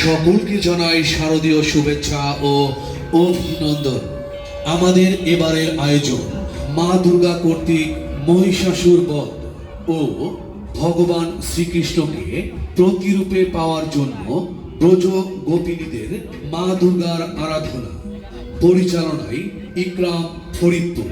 সকলকে জানাই শারদীয় শুভেচ্ছা ও অভিনন্দন। আমাদের এবারের আয়োজন মা দুর্গা কর্তৃক মহিষাসুর বধ ও ভগবান শ্রীকৃষ্ণকে প্রতিরূপে পাওয়ার জন্য ব্রজ গোপিনীদের মা দুর্গার আরাধনা। পরিচালনায় ইকরাম ফরিদপুর।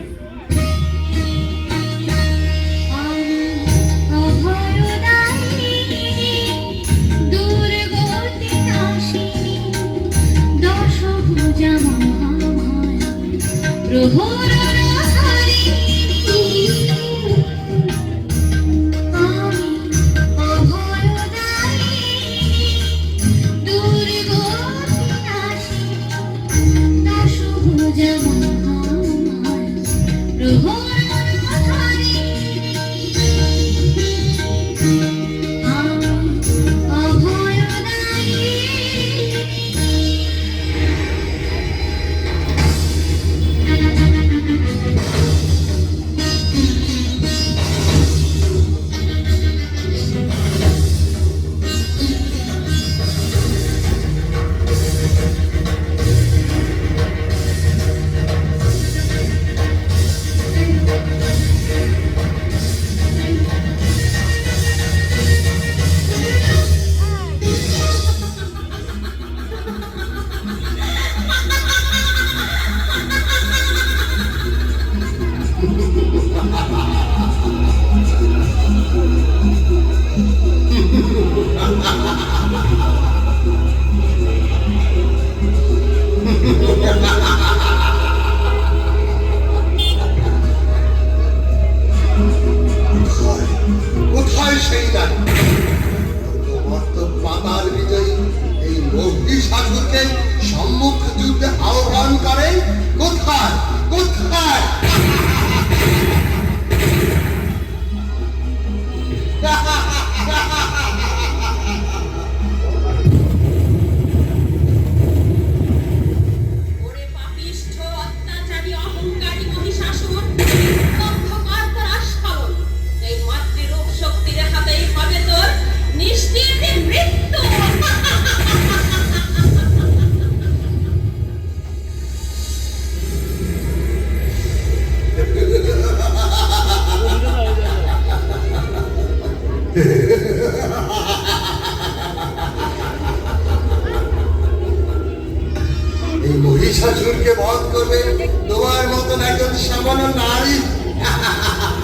প্রহর কোথায় সেই নারী পাতার বিজয়ী এই মহিষ সাধুকে সম্মুখ যুদ্ধে আহ্বান করে কোথায়? কোথায়? এই মহিষাসুরকে বধ করবে তোমার মতন একজন সামান্য নারী।